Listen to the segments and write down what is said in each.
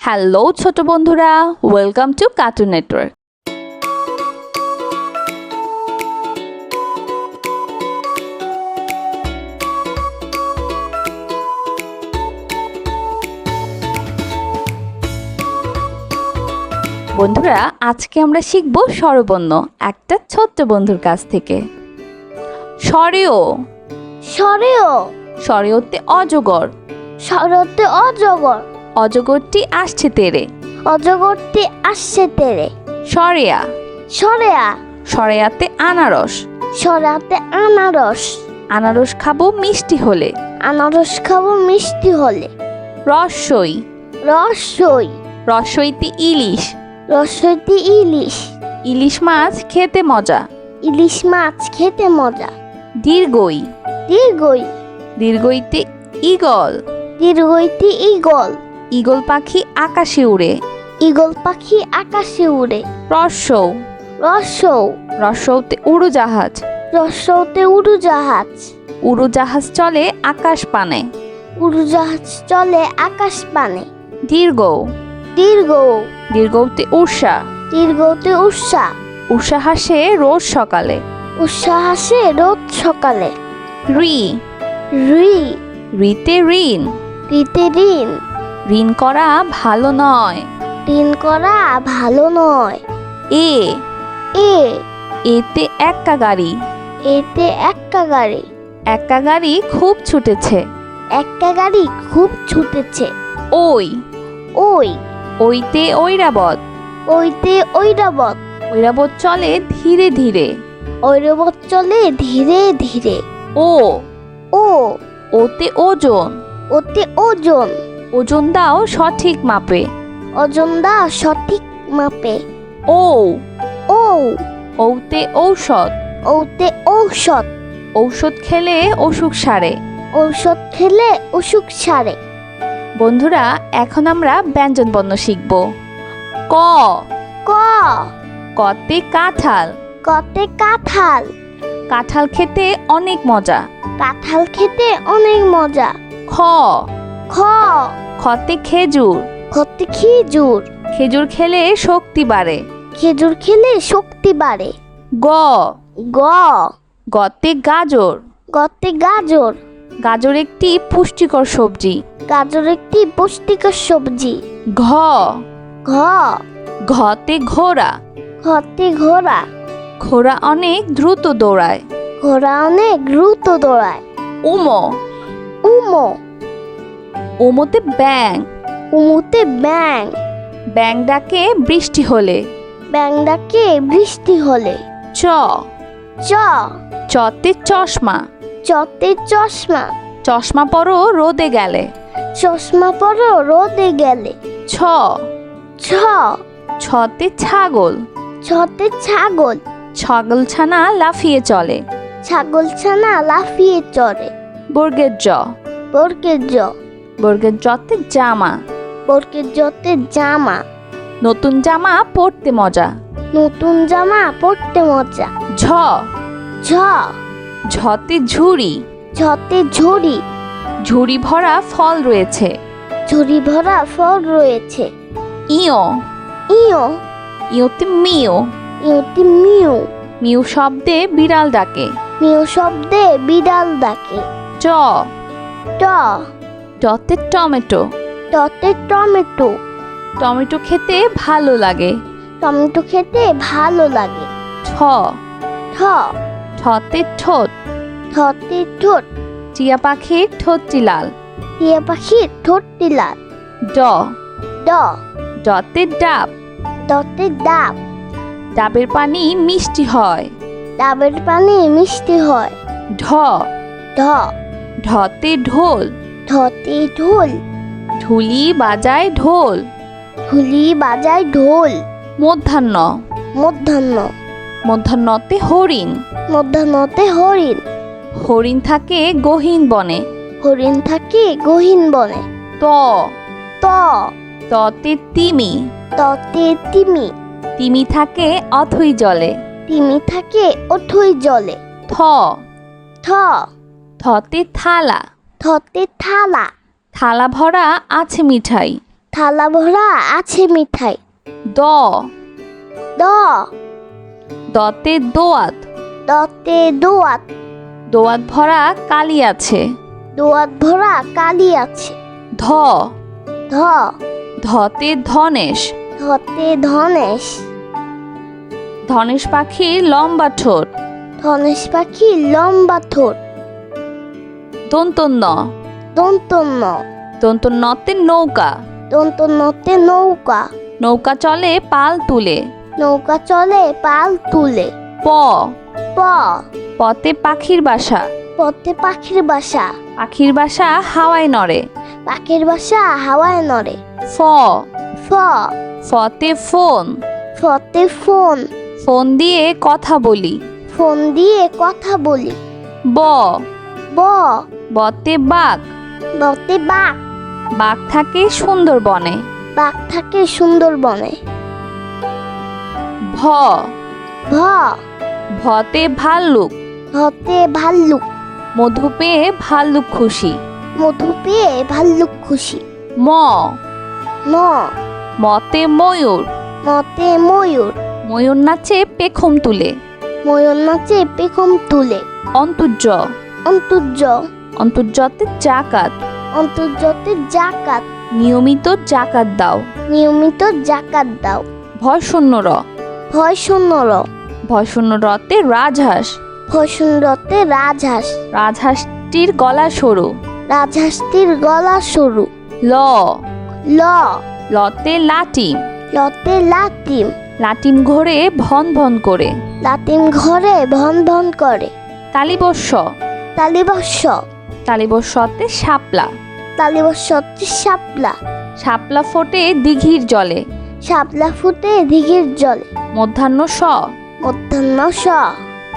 Hello ছোট বন্ধুরা welcome to cartoon network বন্ধুরা আজকে আমরা শিখব স্বরবর্ণ একটা ছোট্ট বন্ধুর কাছ থেকে। স্বরেও। সরেও স্বরেওতে অজগর। শরতে অজগর। অজগরটি আসছে তেরে। অজগরটি আসছে তেরে। সরেয়া। সরেয়া। সরেয়াতে আনারস। সরাতে আনারস। আনারস খাব মিষ্টি হলে। আনারস খাব মিষ্টি হলে। রসই। রসই। রসইতে ইলিশ। রসইতে ইলিশ। ইলিশ মাছ খেতে মজা। ইলিশ মাছ খেতে মজা। দীর্ঘই। দীর্ঘই। দীর্ঘইতে ইগল দীর্ঘইতে ইগল ইগল পাখি আকাশে উড়ে। ইগল পাখি আকাশে উড়ে। রসৌ। রসৌ। রসৌতে উড়োজাহাজ রসৌতে উড়োজাহাজ উড়োজাহাজ চলে আকাশ পানে। উড়োজাহাজ চলে আকাশ পানে। দীর্ঘ। দীর্ঘ। দীর্ঘতে উষা দীর্ঘতে উষা উষা হাসে রোজ সকালে। উষা হাসে রোজ সকালে। রি। রি। রিতে ঋণ। রিতে ঋণ। ঋণ করা ভালো নয়। ঋণ করা ভালো নয়। এ। এ। এতে এক্কা গাড়ি। এতে একটা গাড়ি। এক্কা গাড়ি খুব ছুটেছে। একটা গাড়ি খুব ছুটেছে। ওই। ওই। ওইতে ঐরাবত। ওইতে ঐরাবত। ঐরাবত চলে ধীরে ধীরে। ঐরাবত চলে ধীরে ধীরে। ও। ও। ওতে ওজন। ওতে ওজন। ওজন দাও সঠিক মাপে। ওজন দা সঠিক মাপে। ও ও ওতে ঔষধ। ওতে ঔষধ। ঔষধ খেলে অসুখ সারে। ঔষধ খেলে অসুখ সারে। বন্ধুরা এখন আমরা ব্যঞ্জন বর্ণ শিখব। ক। ক। কতে কাঁঠাল। কতে কাঁঠাল। কাঁঠাল খেতে অনেক মজা। কাঁঠাল খেতে অনেক মজা। খ। খ। খতে খেজুর। খতে খেজুর। খেজুর খেলে শক্তি বাড়ে। খেজুর খেলে শক্তি বাড়ে। গ। গ। গতে গাজর। গতে গাজর। গাজর একটি পুষ্টিকর সবজি। গাজর একটি পুষ্টিকর সবজি। ঘ। ঘ। ঘতে ঘোড়া। ঘতে ঘোড়া। ঘোড়া অনেক দ্রুত দৌড়ায়। ঘোড়া অনেক দ্রুত দৌড়ায়। উমো। উমো। উমোতে ব্যাং। উমুতে ব্যাং। ব্যাং ডাকে বৃষ্টি হলে। ব্যাং ডাকে বৃষ্টি হলে। চ। চ। চতে চশমা। চতে চশমা। চশমা পরো রোদে গেলে। চশমা পরো রোদে গেলে। ছ। ছ। ছতে ছাগল। ছতে ছাগল। ছাগল ছানা লাফিয়ে চলে। ছাগল ছানা লাফিয়ে চড়ে। বর্গের জ। বরকের জ। বর্গের যতে জামা। বরকের জতে জামা। নতুন জামা পরতে মজা। নতুন জামা পরতে মজা। ঝ। ঝ। ঝতে ঝুড়ি। ঝতে ঝুড়ি। ঝুড়ি ভরা ফল রয়েছে। ঝুড়ি ভরা ফল রয়েছে। ইও ইও ইওতে মিও ইউটি মিউ মিউ শব্দে বিড়াল ডাকে। মিউ শব্দে বিড়াল ডাকে। চ ট। টতে টমেটো। টতে টমেটো। টমেটো খেতে ভালো লাগে। টমেটো খেতে ভালো লাগে। ঠ। ঠ। ঠতে ঠোঁট। ঠতে ঠোঁট। টিয়া পাখির ঠোঁটটি লাল। টিয়া পাখির ঠোঁটটি লাল। ড। ড। ডতে ডাব। দতে ডাব। ডাবের পানি মিষ্টি হয়। ডাবের পানি মিষ্টি হয়। ঢ। ঢ। ঢতে ঢোল। ঢতে ঢোল। ঢুলি বাজায় ঢোল। ঢুলি বাজায় ঢোল। মধ্যাহ্ন। মধ্যাহ্ন। মধ্যাহ্নতে হরিণ। মধ্যাহ্নতে হরিণ। হরিণ থাকে গহীন বনে। হরিণ থাকে গহীন বনে। ত। ত। ততে তিমি। ততে তিমি। তিমি থাকে অথই জলে। তিমি থাকে অথই জলে। থ। থ। থতে থালা। থতে থালা। থালা ভরা আছে মিঠাই। থালা ভরা আছে মিঠাই। দ। দ। দতে দোয়াত। দতে দোয়াত। দোয়াত ভরা কালি আছে। দোয়াত ভরা কালি আছে। ধ। ধ। ধতে ধনেশ। ধতে ধনেশ। ধনেশ পাখির লম্বা ঠোঁট। ধনেশ পাখি লম্বা ঠোঁট। দন্তন্য দন্তন্য দন্তন্নতে নৌকা। দন্তন্নতে নৌকা। নৌকা চলে পাল তুলে। নৌকা চলে পাল তুলে। প। প। পতে পাখির বাসা। পথে পাখির বাসা। পাখির বাসা হাওয়ায় নড়ে। পাখির বাসা হাওয়ায় নড়ে। ফ। ফ। ফতে ফোন। ফতে ফোন। ফোন দিয়ে কথা বলি। ফোন দিয়ে কথা বলি। ব। ব। বতে বাঘ। বতে বাঘ। বাঘ থাকে সুন্দরবনে। বাঘ থাকে সুন্দর সুন্দরবনে। ভ। ভ। ভতে ভাল্লুক। ভতে ভাল্লুক। মধু পেয়ে ভাল্লুক খুশি। মধু পেয়ে ভাল্লুক খুশি। ম। ম। মতে ময়ূর। মতে ময়ূর। ময়ূর নাচে পেখম তুলে। ময়ূর নাচে পেখম তুলে। অন্তর্য। অন্তর্য। অন্তর্যতে জাকাত। অন্তর্জতে জাকাত। নিয়মিত জাকাত দাও। নিয়মিত জাকাত দাও। ভয় শূন্য র ভয় শূন্য র ভয় শূন্য রতে রাজহাঁস। ভয় শূন্য রতে রাজহাঁস। রাজহাঁসটির গলা সরু। রাজহাঁসটির গলা সরু। ল। ল। লতে লাটিম লতে লাতিম লাটিম ঘোরে ভন ভন করে। লাতিম ঘরে ভন ভন করে। তালিবস্য তালিবস্য তালিবস্যতে শাপলা। তালিবস্যতে শাপলা। শাপলা ফোটে দিঘির জলে। শাপলা ফুটে দিঘির জলে। মধ্যাহ্ন স। মধ্যাহ্ন স।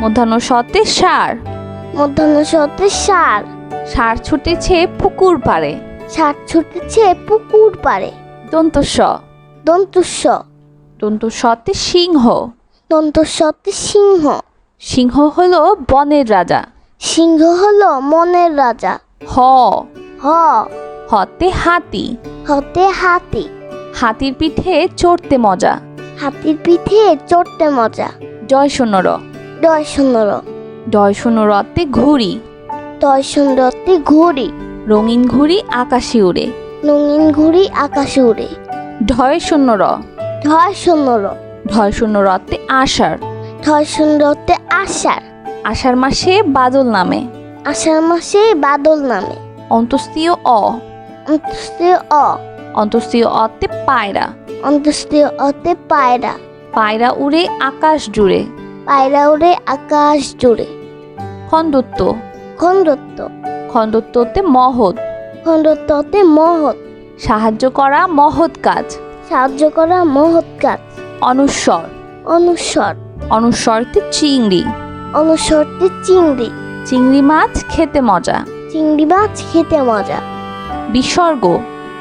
মধ্যাহ্ন সতে সার। মধ্যাহ্ন সতে সার। সার ছুটেছে পুকুর পাড়ে। সার ছুটেছে পুকুর পাড়ে। দন্তস্ব দন্তুস্য দন্তস্বতে সিংহ। দন্তস্বতে সিংহ। সিংহ হলো বনের রাজা। সিংহ হলো মনের রাজা। হ। হ। হতে হাতি। হতে হাতি। হাতির পিঠে চড়তে মজা। হাতির পিঠে চড়তে মজা। জয় শূন্য র সুন্দর জয় শূন্য রতে ঘুড়ি। দয় সুন্দরতে ঘুড়ি। রঙিন ঘুড়ি আকাশে উড়ে। রঙিন ঘুড়ি আকাশে উড়ে। ঢয় শূন্য র ধয় সুন্দর ঢয় শূন্য রতে আষাঢ়। ধয় সুন্দরতে আষাঢ়। আষাঢ় মাসে বাদল নামে। আষাঢ় মাসে বাদল নামে। অন্তস্তীয় অ। অন্তস্তীয় অ। অন্তস্তীয় অতে পায়রা। অন্তস্তীয় অতে পায়রা। পায়রা উড়ে আকাশ জুড়ে। পায়রা উড়ে আকাশ জুড়ে। খন্দত্ব খণ্ডত্ব। খন্দত্বতে মহৎ। খণ্ডত্বতে মহৎ। সাহায্য করা মহৎ কাজ। সাহায্য করা মহৎ কাজ। অনুস্বর। অনুস্বর। অনুস্বরতে চিংড়ি। অনুস্বরতে চিংড়ি। চিংড়ি মাছ খেতে মজা। চিংড়ি মাছ খেতে মজা। বিসর্গ।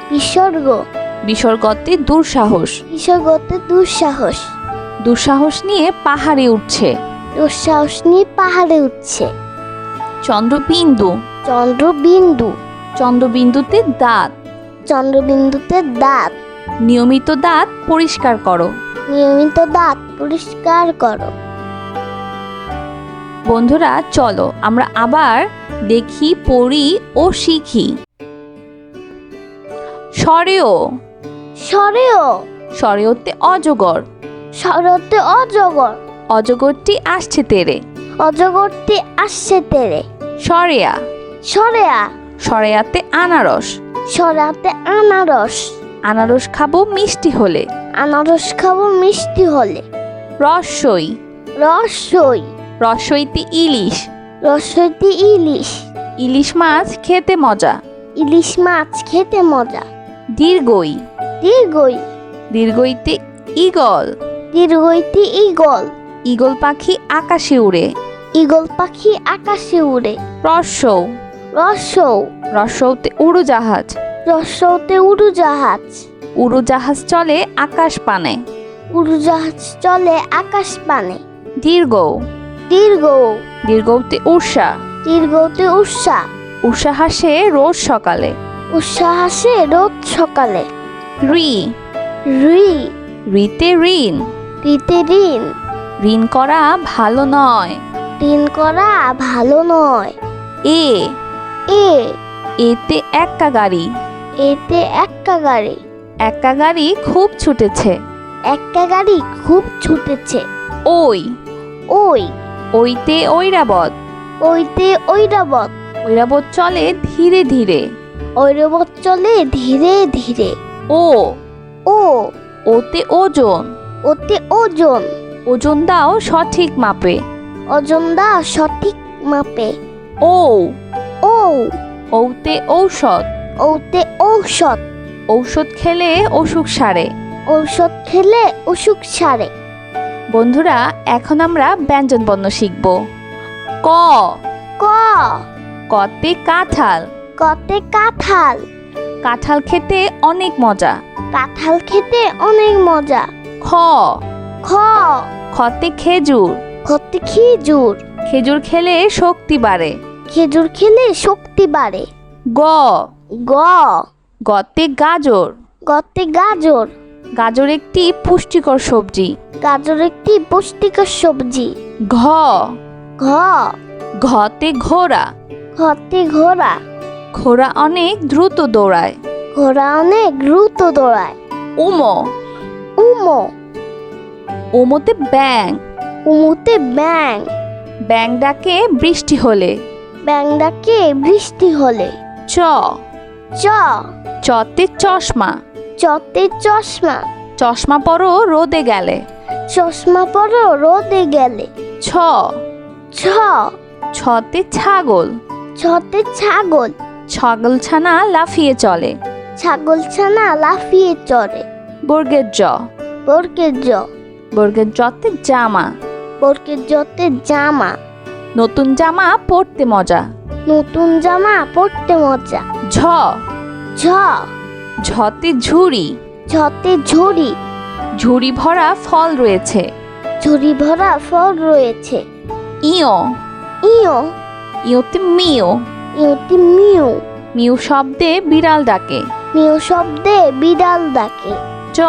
বিসর্গ। বিসর্গতে দুঃসাহস। বিসর্গতে দুঃসাহস। দুঃসাহস নিয়ে পাহাড়ে উঠছে। দুঃসাহস নিয়ে পাহাড়ে উঠছে। চন্দ্রবিন্দু। চন্দ্রবিন্দু। চন্দ্রবিন্দুতে দাঁত। চন্দ্রবিন্দুতে দাঁত। নিয়মিত দাঁত পরিষ্কার করো। নিয়মিত দাঁত পরিষ্কার করো। বন্ধুরা চলো আমরা আবার দেখি পড়ি ও শিখি। স্বরেও। সরেও স্বরেওতে অজগর। শরতে অজগর। অজগরটি আসছে তেরে। অজগরটি আসছে তেরে। সরেয়া। সরেয়া। সরেয়াতে আনারস। সরাতে আনারস। আনারস খাব মিষ্টি হলে। আনারস খাব মিষ্টি হলে। রসই রসই রসইতে ইলিশ। রসইতে ইলিশ। ইলিশ মাছ খেতে মজা। ইলিশ মাছ খেতে মজা। দীর্ঘই। দীর্ঘই। দীর্ঘইতে ইগল দীর্ঘইতে ইগল ইগল পাখি আকাশে উড়ে। ইগল পাখি আকাশে উড়ে। রসৌ রসৌ রসৌতে উড়োজাহাজ। রসৌতে উড়োজাহাজ। উড়োজাহাজ চলে আকাশ পানে। উড়োজাহাজ চলে আকাশ পানে। দীর্ঘ দীর্ঘ। দীর্ঘতে উষা। দীর্ঘতে উষা। উষা হাসে রোজ সকালে। উষা হাসে রোজ সকালে। রি। রি। রিতে ঋণ। রিতে ঋণ। ঋণ করা ভালো নয়। ঋণ করা ভালো নয়। এ। এ। এতে এক্কা গাড়ি। এতে একটা গাড়ি। এক্কা গাড়ি খুব ছুটেছে। একটা গাড়ি খুব ছুটেছে। ওই। ওই। ওইতে ঐরাবত ওইতে ঐরাবত ঐরাবত চলে ধীরে ধীরে। ঐরাবত চলে ধীরে ধীরে। ও। ও। ওতে ওজন। ওতে ওজন। ওজন দাও সঠিক মাপে। ওজন দা সঠিক মাপে। ও। ও। ওতে ঔষধ। ওতে ঔষধ। ঔষধ খেলে অসুখ সারে। ঔষধ খেলে অসুখ সারে। বন্ধুরা এখন আমরা ব্যঞ্জন বর্ণ শিখব। ক। ক। কতে কাঁঠাল। কতে কাঁঠাল। কাঁঠাল খেতে অনেক মজা। কাঁঠাল খেতে অনেক মজা। খ। খ। খতে খেজুর। কতে খেজুর। খেজুর খেলে শক্তি বাড়ে। খেজুর খেলে শক্তি বাড়ে। গ। গ। গতে গাজর। গতে গাজর। গাজর একটি পুষ্টিকর সবজি। গাজর একটি পুষ্টিকর সবজি। ঘ। ঘ। ঘতে ঘোড়া। ঘতে ঘোড়া। ঘোড়া অনেক দ্রুত দৌড়ায়। ঘোড়া অনেক দ্রুত দৌড়ায়। উমো। উমো। উমোতে ব্যাং উমুতে ব্যাং ব্যাং ডাকে বৃষ্টি হলে। ব্যাং ডাকে বৃষ্টি হলে। চ। চ। চতে চশমা। চতে চশমা। চশমা পরো রোদে গেলে। চশমা পরো রোদে গেলে। ছ। ছ। ছতে ছাগল। ছতে ছাগল। ছাগল ছানা লাফিয়ে চলে। ছাগল ছানা লাফিয়ে চড়ে। বর্গের জ। বর্গের জ। বর্গের জতে জামা। বর্গের জতে জামা। নতুন জামা পরতে মজা। নতুন জামা পরতে মজা। ঝ। ঝ। ঝতে ঝুড়ি। ঝতে ঝুড়ি। ঝুড়ি ভরা ফল রয়েছে। ঝুড়ি ভরা ফল রয়েছে। ইয়। ইও ইয়তে মিও ইউতি মিউ মিউ শব্দে বিড়াল ডাকে। মিউ শব্দে বিড়াল ডাকে। চ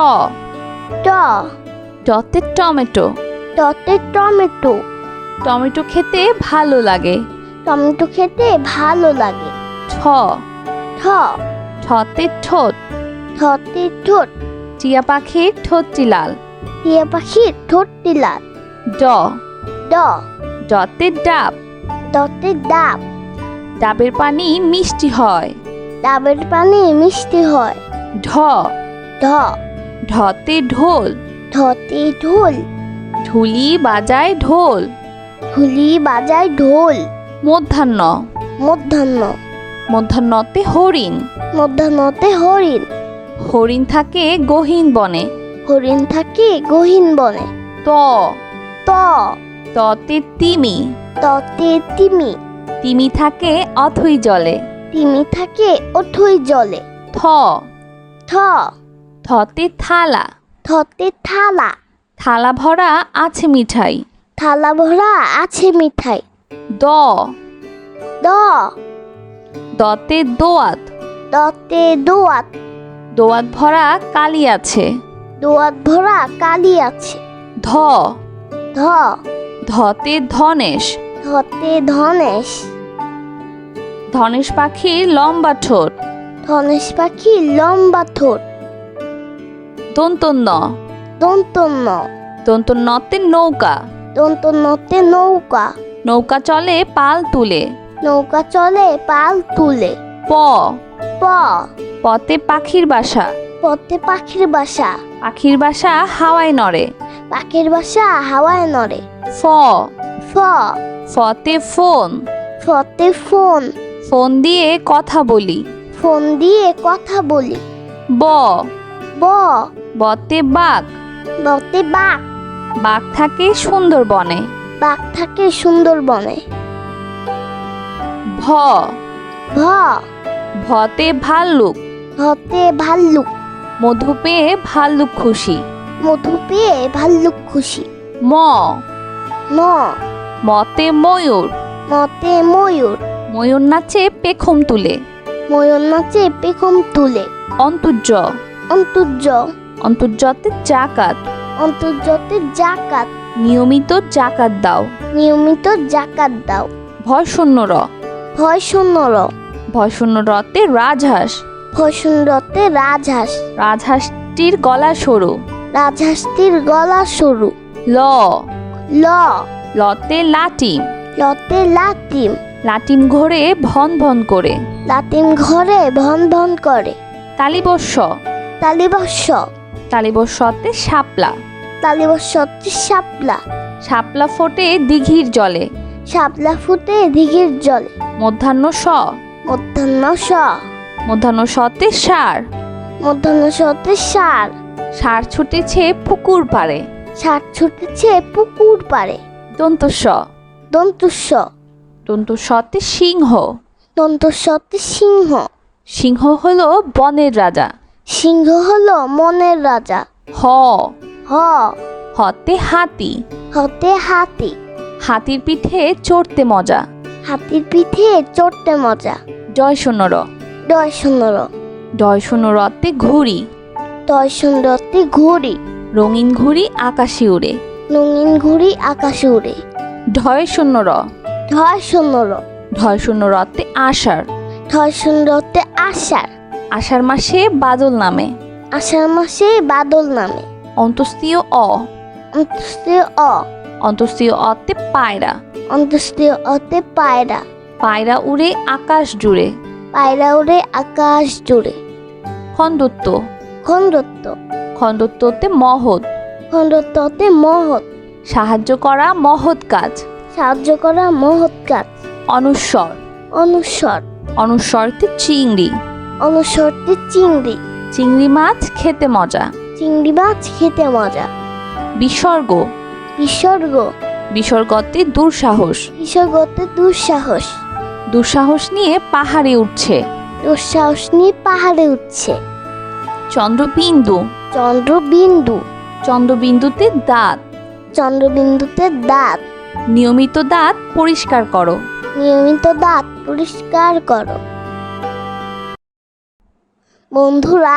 ট। টতে টমেটো। টতে টমেটো। টমেটো খেতে ভালো লাগে। টমেটো খেতে ভালো লাগে। ঠ ঠ ঠতে ঠোঁট। ঠতে ঠোঁট। টিয়া পাখির ঠোঁটটি লাল টিয়া পাখির ঠোঁটটি লাল ড। ড। ডতে ডাব। দতে ডাব। ডাবের পানি মিষ্টি হয়। ডাবের পানি মিষ্টি হয়। ঢ। ঢ। ঢতে ঢোল। ঢতে ঢোল। ঢুলি বাজায় ঢোল। ঢুলি বাজায় ঢোল। মধ্যাহ্ন। মধ্যাহ্ন। মধ্যাহ্নতে হরিণ। মধ্যাহ্নতে হরিণ। হরিণ থাকে গহীন বনে। হরিণ থাকে গহীন বনে। ত। ত। ততে তিমি। ততে তিমি। তিমি থাকে অথই জলে। তিমি থাকে ওঠই জলে। থ। থ। থতে থালা। থতে থালা। থালা ভরা আছে মিঠাই। থালা ভরা আছে মিঠাই। দ। দ। দতে দোয়াত। দতে দোয়াত। দোয়াত ভরা কালি আছে। দোয়াত ভরা কালি আছে। ধ। ধ। ধতে ধনেশ। ধতে ধনেশ। ধনেশ পাখির লম্বা ঠোঁট। ধনেশ পাখি লম্বা ঠোঁট। দন্তন্য দন্তন্য দন্তন্যতে নৌকা। দন্তন্যতে নৌকা। নৌকা চলে পাল তুলে। নৌকা চলে পাল তুলে। প। প। পতে পাখির বাসা। পথে পাখির বাসা। পাখির বাসা হাওয়ায় নড়ে। পাখির বাসা হাওয়ায় নড়ে। ফ। ফ। ফতে ফোন। ফতে ফোন। ফোন দিয়ে কথা বলি। ফোন দিয়ে কথা বলি। ব। ব। বতে বাঘ। বতে বাঘ। বাঘ থাকে সুন্দরবনে। বাঘ থাকে সুন্দরবনে। ভ। ভ। ভতে ভাল্লুক। ভতে ভাল্লুক। মধু পেয়ে ভাল্লুক খুশি। মধু পেয়ে ভাল্লুক খুশি। ম। ম। মতে ময়ূর। মতে ময়ূর। ময়ূর নাচে পেখম তুলে। ময়ূর নাচে পেখম তুলে। অন্তর্য। অন্তর্য। অন্তর্জতে জাকাত। অন্তর্জতে জাকাত। নিয়মিত জাকাত দাও। নিয়মিত জাকাত দাও। ভয় শূন্য র। ভয় শূন্য র ভয় শূন্য রতে রাজহাঁস। ভয় শূন্যতে রাজহাঁস। রাজহাঁসটির গলা সরু। রাজহাঁসটির গলা সরু। ল। ল। লতে লাটিম। লতে লাতিম লাটিম ঘোরে ভন ভন করে। লাতিম ঘরে ভন ভন করে। তালিবস্য। তালিবস্য। তালিবস্যতে শাপলা। তালিবস্যতে শাপলা। শাপলা ফোটে দিঘির জলে। শাপলা ফুটে দিঘির জলে। মধ্যাহ্ন স মধ্যাহ্ন স মধ্যাহ্ন সতে সার। মধ্যাহ্ন সতে সার। সার ছুটেছে পুকুর পারে সার ছুটেছে পুকুর পাড়ে। স দন্তুস্ব সতে সিংহ। দন্তস্বতে সিংহ। সিংহ হলো বনের রাজা। সিংহ হলো মনের রাজা। হ। হ। হতে হাতি। হতে হাতি। হাতির পিঠে চড়তে মজা। হাতির পিঠে চড়তে মজা। জয় শূন্য র। সুন্দর জয় শূন্য রতে ঘুড়ি। দয় সুন্দরতে ঘুড়ি। রঙিন ঘুড়ি আকাশে উড়ে। রঙিন ঘুড়ি আকাশে উড়ে। ঢয় শূন্য র। ধয় সুন্দর ঢয় শূন্য রতে আষাঢ়। ধয় সুন্দরতে আষাঢ়। আষাঢ় মাসে বাদল নামে। আষাঢ় মাসে বাদল নামে। অন্তস্তীয় অ। অন্তস্তীয় অ। অন্তস্তীয় অতে পায়রা। অন্তস্তীয় অতে পায়রা। পায়রা উড়ে আকাশ জুড়ে। পায়রা উড়ে আকাশ জুড়ে। খন্দত্ব খণ্ডত্ব। খন্দত্বতে মহৎ। খণ্ডত্বতে মহৎ। সাহায্য করা মহৎ কাজ। সাহায্য করা মহৎ কাজ। অনুস্বর। অনুস্বর। অনুস্বরতে চিংড়ি। অনুস্বরতে চিংড়ি। চিংড়ি মাছ খেতে মজা। চিংড়ি মাছ খেতে মজা। বিসর্গ। বিসর্গ। বিসর্গতে দুঃসাহস। বিসর্গতে দুঃসাহস। দুঃসাহস নিয়ে পাহাড়ে উঠছে। দুঃসাহস নিয়ে পাহাড়ে উঠছে। চন্দ্রবিন্দু। চন্দ্রবিন্দু। চন্দ্রবিন্দুতে দাঁত। চন্দ্রবিন্দুতে দাঁত। নিয়মিত দাঁত পরিষ্কার করো। নিয়মিত দাঁত পরিষ্কার করো। বন্ধুরা